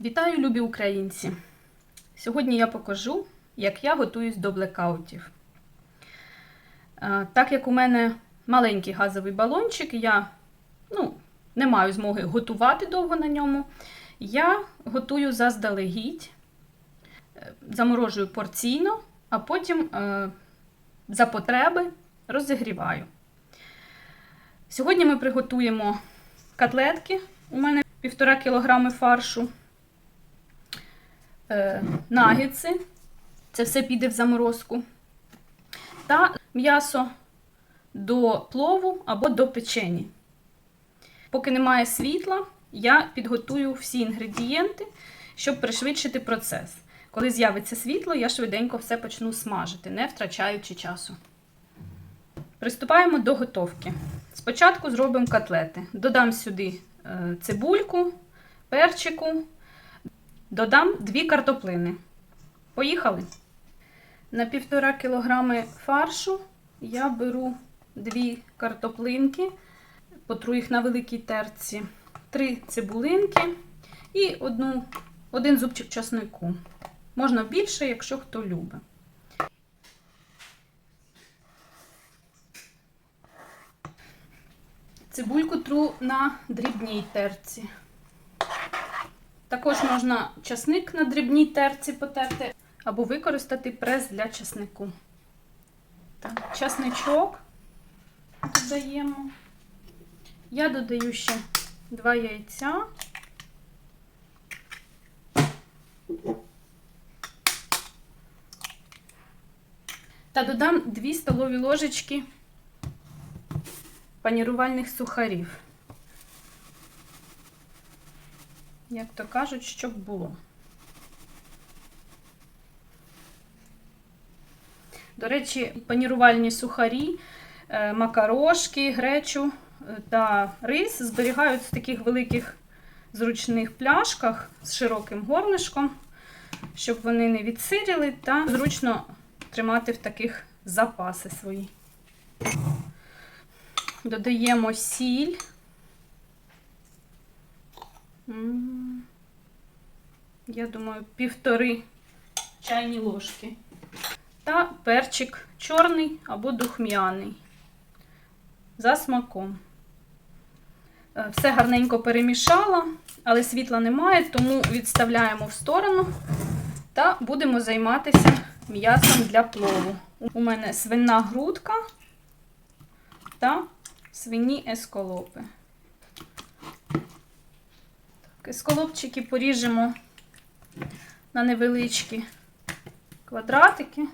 Вітаю, любі українці! Сьогодні я покажу, як я готуюсь до блекаутів. Е, Так як у мене маленький газовий балончик, я ну, не маю змоги готувати довго на ньому. Я готую заздалегідь, Е, заморожую порційно, а потім е, за потреби розігріваю. Сьогодні ми приготуємо котлетки. У мене 1,5 кг фаршу, е, нагетси, це все піде в заморозку, та м'ясо до плову або до печені. Поки немає світла, я підготую всі інгредієнти, щоб пришвидшити процес. Коли з'явиться світло, я швиденько все почну смажити, не втрачаючи часу. Приступаємо до готовки. Спочатку зробимо котлети. Додам сюди е, цибульку, перчику, додам 2 картоплини. Поїхали. На 1,5 кг фаршу я беру 2 картоплинки, потру їх на великій терці, 3 цибулинки і одну, один зубчик часнику. Можна більше, якщо хто любить. Цибульку тру на дрібній терці. Також можна часник на дрібній терці потерти, або використати прес для часнику. Так, часничок додаємо. Я додаю ще два яйця. Та додам 2 столові ложечки панірувальних сухарів. Як то кажуть, щоб було. До речі, панірувальні сухарі, е, макарошки, гречу е, та рис зберігають в таких великих зручних пляшках з широким горлишком, щоб вони не відсиріли та зручно тримати в таких запаси свої. Додаємо сіль. Я думаю, півтори чайні ложки. Та перчик чорний або духмяний. За смаком. Е, Все гарненько перемішала, але світла немає, тому відставляємо в сторону та будемо займатися м'ясом для плову. У мене свинна грудка та свині есколопи. Так, есколопчики поріжемо на невеличкі квадратики.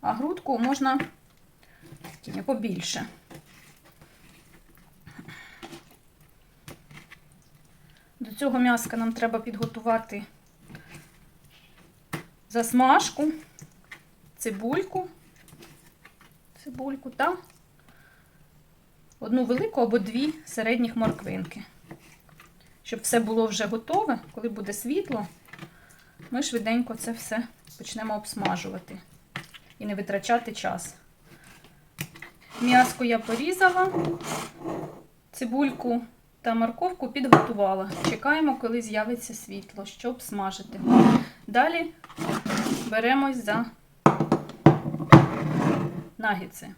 А грудку можна побільше. До цього м'яска нам треба підготувати засмажку, цибульку, цибульку та одну велику або дві середніх морквинки. Щоб все було вже готове, коли буде світло, ми швиденько це все почнемо обсмажувати і не витрачати час. М'яско я порізала, цибульку та морковку підготувала. Чекаємо, коли з'явиться світло, щоб смажити. Далі беремось за нагідси.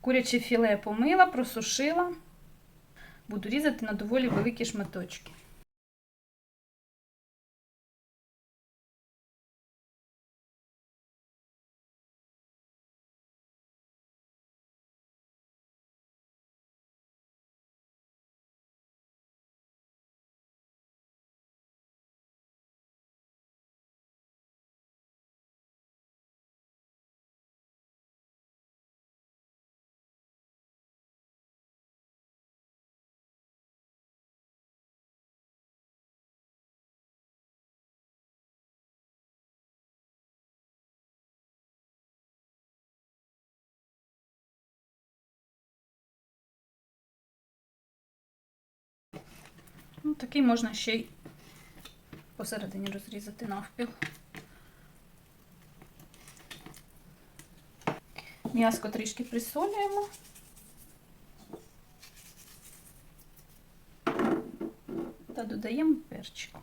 Куряче філе помила, просушила. Буду різати на доволі великі шматочки. Ну, такий можна ще й посередині розрізати навпіл. М'яско трішки присолюємо. Та додаємо перчику.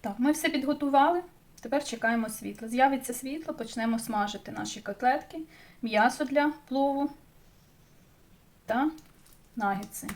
Так, ми все підготували. Тепер чекаємо світло. З'явиться світло, почнемо смажити наші котлетки, м'ясо для плову та нагетси.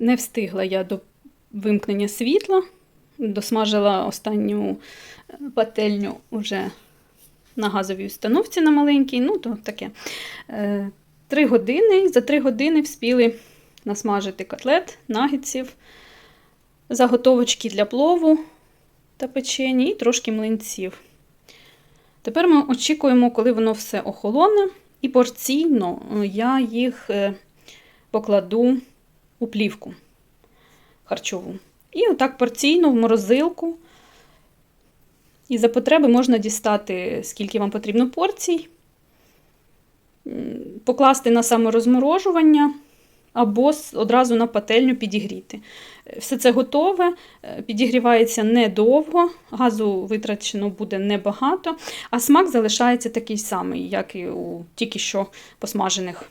Не встигла я до вимкнення світла, досмажила останню е, пательню вже на газовій установці на маленькій. Ну, то таке. Е, Три години. За три години вспіли насмажити котлет, нагетсів, заготовочки для плову та печені і трошки млинців. Тепер ми очікуємо, коли воно все охолоне, і порційно е, я їх покладу у плівку харчову. І отак порційно в морозилку. І за потреби можна дістати, скільки вам потрібно порцій, покласти на саморозморожування або одразу на пательню підігріти. Е, Все це готове, е, підігрівається недовго, газу витрачено буде небагато, а смак залишається такий самий, як і у тільки що посмажених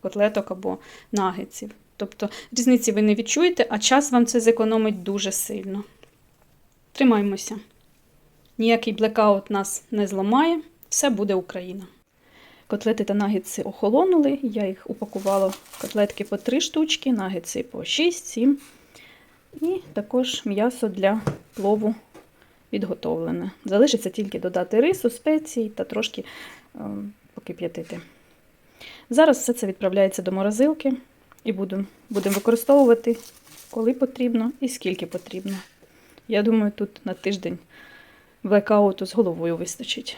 котлеток або нагетсів. Тобто різниці ви не відчуєте, а час вам це зекономить дуже сильно. Тримаймося. Ніякий блекаут нас не зламає, все буде Україна. Котлети та нагетси охолонули, я їх упакувала котлетки по 3 штучки, нагетси по 6-7. І також м'ясо для плову підготовлене. Залишиться тільки додати рису, спеції та трошки е, покип'ятити. Зараз все це відправляється до морозилки і будемо будем використовувати, коли потрібно і скільки потрібно. Я думаю, тут на тиждень блекауту з головою вистачить.